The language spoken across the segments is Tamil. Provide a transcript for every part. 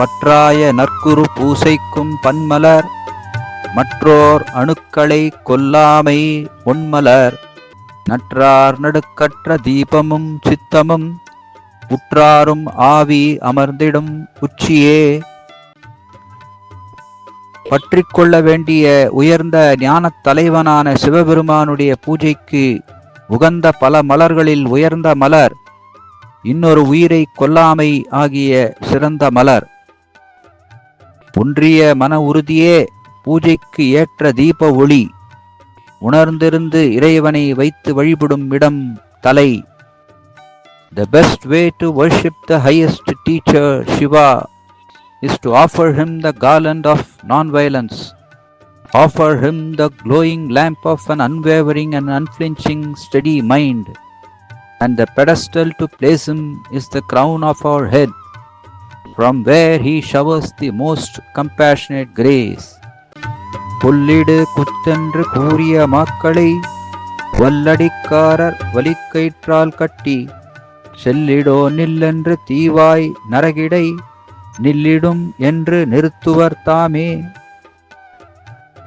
பற்றாய நற்குரு பூசைக்கும் பன்மலர் மற்றோர் அணுக்களை கொல்லாமை ஒன்மலர் நற்றார் நடுக்கற்ற தீபமும் சித்தமும் உற்றாரும் ஆவி அமர்ந்திடும் உச்சியே. பற்றிக்கொள்ள வேண்டிய உயர்ந்த ஞானத் தலைவனான சிவபெருமானுடைய பூஜைக்கு உகந்த பல மலர்களில் உயர்ந்த மலர் இன்னொரு உயிரை கொல்லாமை ஆகிய சிறந்த மலர். ஒன்றிய மன உறுதியே பூஜைக்கு ஏற்ற தீப ஒளி உணர்ந்திருந்து இறைவனை வைத்து வழிபடும் இடம் தலை The best way to worship the highest teacher Shiva is to offer him the garland of non-violence. Offer him the glowing lamp of an unwavering and unflinching steady mind. And the pedestal to place him is the crown of our head, from where he showers the most compassionate grace. புல்லிடு குத்தென்று கூறிய மாக்களை வல்லடிக்காரர் வலிக்கயிற்றால் கட்டி செல்லிடோ நில்லென்று தீவாய் நரகிடை நில்லிடும் என்று நிறுத்துவர் தாமே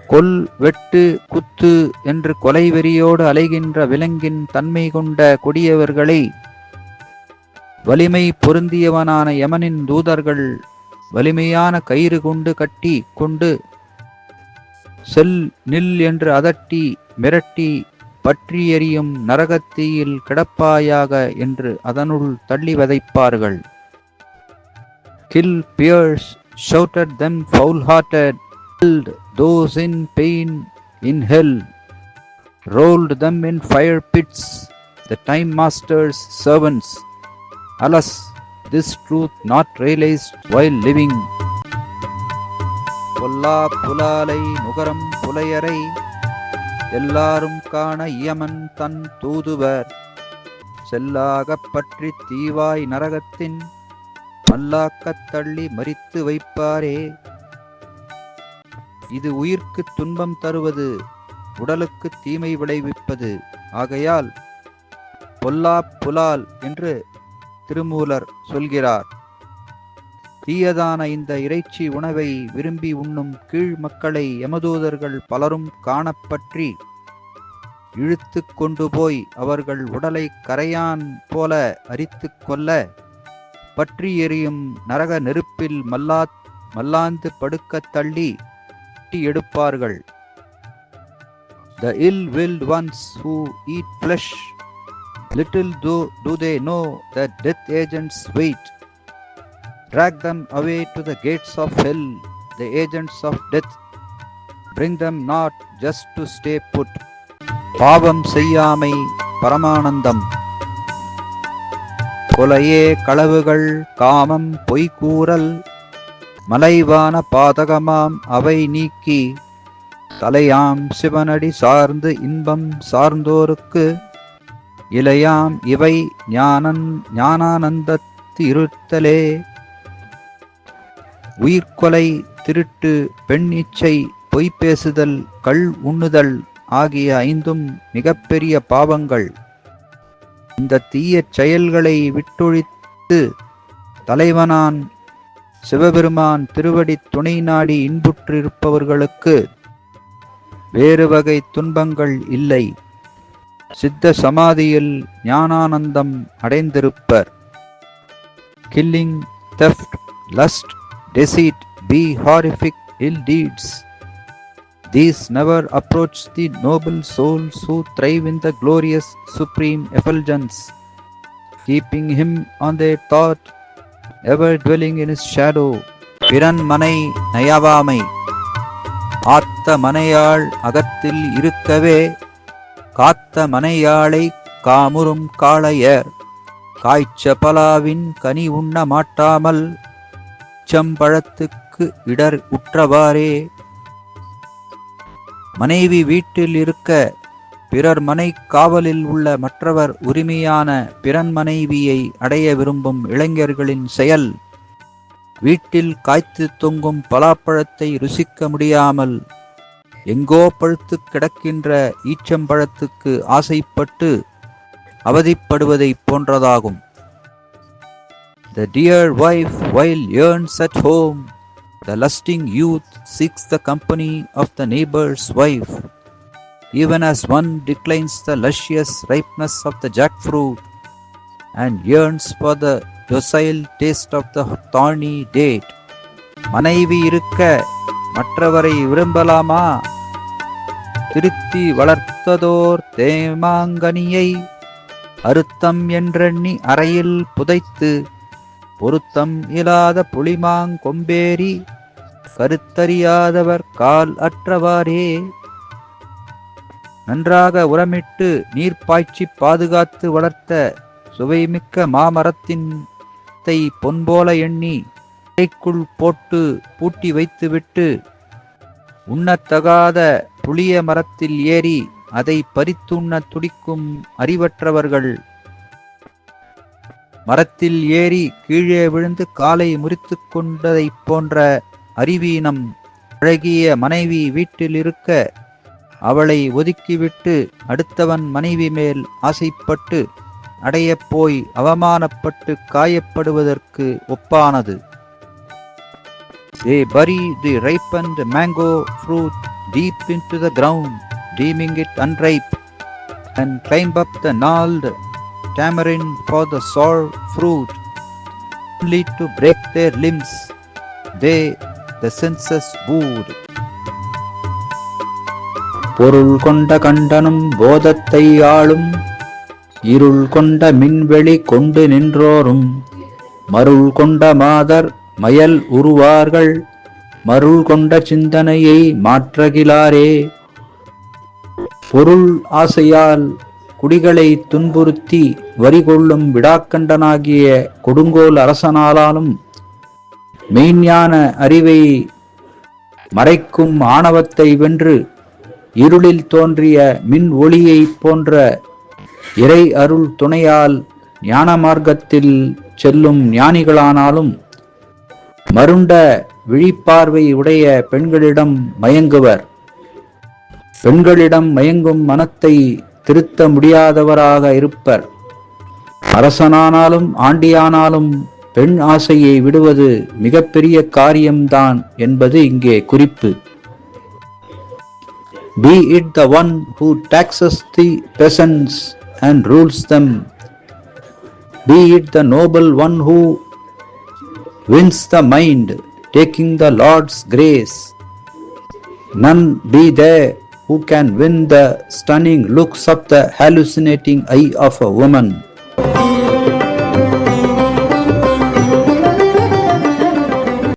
கொல் வெட்டு குத்து என்று கொலை வெறியோடு அலைகின்ற விலங்கின் தன்மை கொண்ட கொடியவர்களை வலிமை பொருந்தியவனான யமனின் தூதர்கள் வலிமையான கயிறு கொண்டு கட்டி கொண்டு செல் நில் என்று அதட்டி மிரட்டி பற்றி எரியும் நரகத்தீயில் கிடப்பாயாக என்று அதனுள் தள்ளி வதைப்பார்கள் kill pierce shouted then foul hearted killed those in pain in hell, rolled them in fire pits, the time master's servants. Alas this truth not realised while living பொல்லா புலாலை நுகரம் புலையரை எல்லாரும் காண இயமன் தன் தூதுவர். செல்லாகப் பற்றி தீவாய் நரகத்தின் மல்லாக்கத் தள்ளி மறித்து வைப்பாரே. இது உயிர்க்குத் துன்பம் தருவது உடலுக்கு தீமை விளைவிப்பது. ஆகையால் பொல்லா புலால் என்று திருமூலர் சொல்கிறார் தீயதான இந்த இறைச்சி உணவை விரும்பி உண்ணும் கீழ் மக்களை யமதூதர்கள் பலரும் காணப்பற்றி இழுத்து கொண்டு போய் அவர்கள் உடலை கரையான் போல அரித்து கொள்ள பற்றி எரியும் நரக நெருப்பில் மல்லா மல்லாந்து படுக்கத் தள்ளி வெட்டி எடுப்பார்கள். The ill-willed ones who eat flesh, little do, do they know that death agents wait. Drag them away to the gates of hell, the agents of death. Bring them not just to stay put. பாவம் செய்யாமை பரமானந்தம் கொலையே களவுகள் காமம் பொய்கூறல் மலைவான பாதகமாம் அவை நீக்கி தலையாம் சிவனடி சார்ந்து இன்பம் சார்ந்தோருக்கு இலையாம் இவை ஞானன் ஞானானந்தத்து இருத்தலே உயிர்கொலை திருட்டு பெண் இச்சை பொய் பேசுதல் கள் உண்ணுதல் ஆகிய ஐந்தும் மிகப்பெரிய பாவங்கள். இந்த தீய செயல்களை விட்டொழித்து தலைவனான் சிவபெருமான் திருவடி துணை நாடி இன்புற்றிருப்பவர்களுக்கு வேறு வகை துன்பங்கள் இல்லை. சித்த சமாதியில் ஞானானந்தம் அடைந்திருப்பர் killing theft lust deceit be horrific ill deeds these never approach the noble souls who thrive in the glorious supreme effulgence keeping him on their thought ever dwelling in his shadow பிறன் மனை நயவாமை ஆத்த மனையாள் அகத்தில் இருக்கவே காத்த மனையாளை காமுறும் காளையர். காய்ச்ச பலாவின் கனி உண்ண மாட்டாமல் செம்பழத்துக்கு இடர் உற்றவாறே. மனைவி வீட்டில் இருக்க பிறர் மனை காவலில் உள்ள மற்றவர் உரிமையான பிறன் மனைவியை அடைய விரும்பும் இளைஞர்களின் செயல். வீட்டில் காய்த்து தொங்கும் பலாப்பழத்தை ருசிக்க முடியாமல் எங்கோ பழுத்து கிடக்கின்ற ஈச்சம்பழத்துக்கு ஆசைப்பட்டு அவதிப்படுவதைப் போன்றதாகும் The dear wife, while yearns at home, the lusting youth seeks the company of the neighbor's wife. Even as one declines the luscious ripeness of the jackfruit and yearns for the docile taste of the thorny date. மனைவி இருக்க மற்றவரை விரும்பலாமா திருத்தி வளர்த்ததோர் தேமாங்கனியை அறுத்தம் என்றெண்ணி அறையில் புதைத்து பொருத்தம் இல்லாத புளிமாங்கொம்பேரி கருத்தறியாதவர் கால் அற்றவாறே. நன்றாக உரமிட்டு நீர் பாய்ச்சி பாதுகாத்து வளர்த்த சுவைமிக்க மாமரத்தின் தை பொன்போல எண்ணி போட்டு பூட்டி வைத்துவிட்டு உண்ணத்தகாத புளிய மரத்தில் ஏறி அதை பறித்துண்ண துடிக்கும் அறிவற்றவர்கள். மரத்தில் ஏறி கீழே விழுந்து காலை முறித்து கொண்டதைப் போன்ற அறிவீனம் அழகிய மனைவி வீட்டில் இருக்க அவளை ஒதுக்கிவிட்டு அடுத்தவன் மனைவி மேல் ஆசைப்பட்டு அடையப் போய் அவமானப்பட்டு காயப்படுவதற்கு ஒப்பானது. They bury the ripened mango fruit deep into the ground, deeming it unripe, and climb up the gnarled tamarind for the sour fruit, only to break their limbs. They, the senses wooed. பொருள் கொண்ட கண்டனும் போதத்தை ஆளும் இருள் கொண்ட மின்வெளி கொண்டு நின்றோரும் மருள் கொண்ட மாதர் மயல் உருவார்கள். மருள் கொண்ட சிந்தனையை மாற்றகிலாரே. பொருள் ஆசையால் குடிகளை துன்புறுத்தி வரி கொள்ளும் விடாக்கண்டனாகிய கொடுங்கோல் அரசனாலும் மெய்ஞான அறிவை மறைக்கும் ஆணவத்தை வென்று இருளில் தோன்றிய மின் ஒளியைப் போன்ற இறை அருள் துணையால் ஞான மார்க்கத்தில் செல்லும் ஞானிகளானாலும் மருண்ட விழிப்பார்வை உடைய பெண்களிடம் மயங்குவர். பெண்களிடம் மயங்கும் மனத்தை திருத்த முடியாதவராக இருப்பர். அரசனானாலும் ஆண்டியானாலும் பெண் ஆசையை விடுவது மிகப்பெரிய காரியம்தான் என்பது இங்கே குறிப்பு. Be it the one who taxes the peasants and rules them be it the noble one who wins the mind, taking the Lord's grace. None be there who can win the stunning looks of the hallucinating eye of a woman.